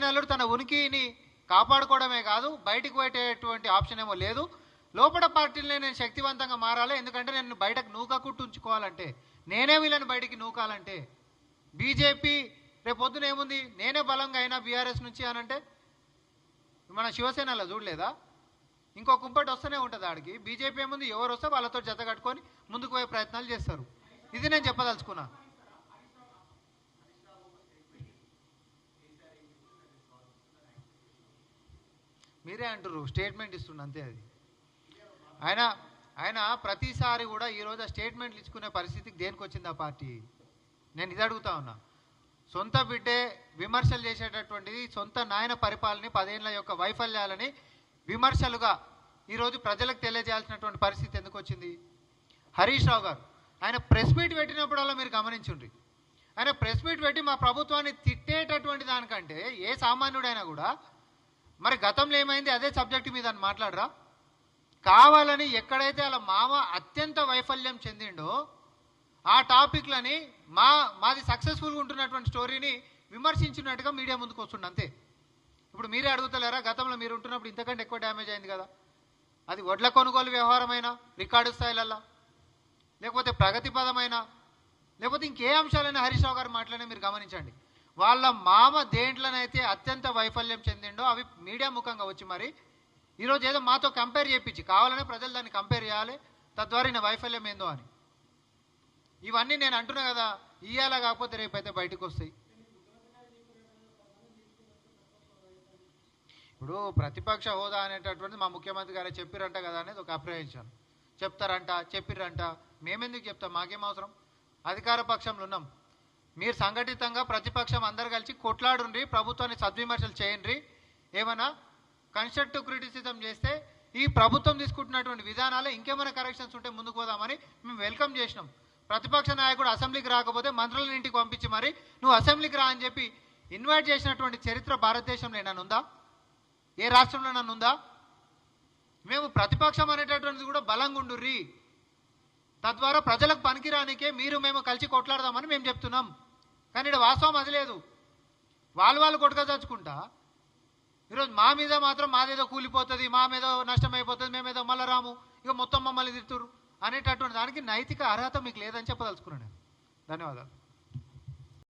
మేనల్లుడు తన ఉనికిని కాపాడుకోవడమే కాదు బయటకు పోయేటటువంటి ఆప్షన్ ఏమో లేదు. లోపల పార్టీలనే నేను శక్తివంతంగా మారాలి ఎందుకంటే నేను బయటకు నూక ఉంచుకోవాలంటే నేనే వీళ్ళని బయటికి నూకాలంటే బీజేపీ రేపు ఏముంది? నేనే బలంగా అయినా బీఆర్ఎస్ నుంచి అనంటే మన శివసేనలో చూడలేదా? ఇంకో కుంపటి వస్తూనే ఉంటుంది ఆడికి. బీజేపీ ఏముంది? ఎవరు వస్తే వాళ్ళతో జత కట్టుకొని ముందుకు పోయే ప్రయత్నాలు చేస్తారు. ఇది నేను చెప్పదలుచుకున్నాను మీరే అంటారు స్టేట్మెంట్ ఇస్తుండే అంతే అది. ఆయన ఆయన ప్రతిసారి కూడా ఈరోజు ఆ స్టేట్మెంట్లు ఇచ్చుకునే పరిస్థితికి దేనికి వచ్చింది ఆ పార్టీ? నేను ఇది అడుగుతా ఉన్నా. సొంత బిడ్డే విమర్శలు చేసేటటువంటిది సొంత నాయన పరిపాలన పదేళ్ళ యొక్క వైఫల్యాలని విమర్శలుగా ఈరోజు ప్రజలకు తెలియజేయాల్సినటువంటి పరిస్థితి ఎందుకు వచ్చింది హరీష్ రావు గారు ఆయన ప్రెస్ మీట్ పెట్టినప్పుడల్లా మీరు గమనించుండ్రి. ఆయన ప్రెస్ మీట్ పెట్టి మా ప్రభుత్వాన్ని తిట్టేటటువంటి దానికంటే ఏ సామాన్యుడైనా కూడా మరి గతంలో ఏమైంది? అదే సబ్జెక్ట్ మీద అని మాట్లాడరా? కావాలని ఎక్కడైతే అలా మామ అత్యంత వైఫల్యం చెందిండో ఆ టాపిక్లని మా మాది సక్సెస్ఫుల్గా ఉంటున్నటువంటి స్టోరీని విమర్శించినట్టుగా మీడియా ముందుకు వస్తుండే అంతే. ఇప్పుడు మీరే అడుగుతలేరా? గతంలో మీరు ఉంటున్నప్పుడు ఇంతకంటే ఎక్కువ డ్యామేజ్ అయింది కదా. అది వడ్ల కొనుగోలు వ్యవహారమైనా రికార్డు స్థాయిలల్లా? లేకపోతే ప్రగతి పదమైనా లేకపోతే ఇంకే అంశాలైనా హరీష్ రావు గారు మాట్లాడినా మీరు గమనించండి. వాళ్ళ మామ దేంట్లోనైతే అత్యంత వైఫల్యం చెందిండో అవి మీడియా ముఖంగా వచ్చి మరి ఈరోజు ఏదో మాతో కంపేర్ చేయించి కావాలనే ప్రజలు దాన్ని కంపేర్ చేయాలి తద్వారా ఈయన వైఫల్యం ఏందో అని. ఇవన్నీ నేను అంటున్నా కదా ఇయ్యాలా కాకపోతే రేపైతే బయటకు వస్తాయి ఇప్పుడు ప్రతిపక్ష హోదా అనేటటువంటిది మా ముఖ్యమంత్రి గారే చెప్పిరంట కదా అనేది ఒక అప్రహించాను చెప్తారంట చెప్పిర్రంట. మేమెందుకు చెప్తాం? మాకేం అవసరం? అధికార పక్షంలో ఉన్నాం. మీరు సంఘటితంగా ప్రతిపక్షం అందరు కలిసి కొట్లాడుండ్రి ప్రభుత్వాన్ని సద్విమర్శలు చేయండి ఏమైనా కన్స్ట్రక్టివ్ క్రిటిసిజం చేస్తే ఈ ప్రభుత్వం తీసుకుంటున్నటువంటి విధానాలు ఇంకేమైనా కరెక్షన్స్ ఉంటే ముందుకు పోదామని మేము వెల్కమ్ చేసినాం. ప్రతిపక్ష నాయకుడు అసెంబ్లీకి రాకపోతే మంత్రులను ఇంటికి పంపించి మరి నువ్వు అసెంబ్లీకి రా అని చెప్పి ఇన్వైట్ చేసినటువంటి చరిత్ర భారతదేశంలో ఏమైనా ఉందా? ఏ రాష్ట్రంలో నన్ను ఉందా? మేము ప్రతిపక్షం అనేటటువంటిది కూడా బలంగా ఉండుర్రి తద్వారా ప్రజలకు పనికిరానికే మీరు మేము కలిసి కొట్లాడదామని మేము చెప్తున్నాం. కానీ ఇక్కడ వాస్తవం అది లేదు. వాళ్ళు వాళ్ళు కొట్టుక చచ్చుకుంటా ఈరోజు మా మీద మాత్రం మాదేదో కూలిపోతుంది మా మీద నష్టం అయిపోతుంది మేమేదో మళ్ళీ రాము ఇక మొత్తం మమ్మల్ని తిడుతురు అనేటటువంటి దానికి నైతిక అర్హత మీకు లేదని చెప్పదలుచుకున్నాను నేను. ధన్యవాదాలు.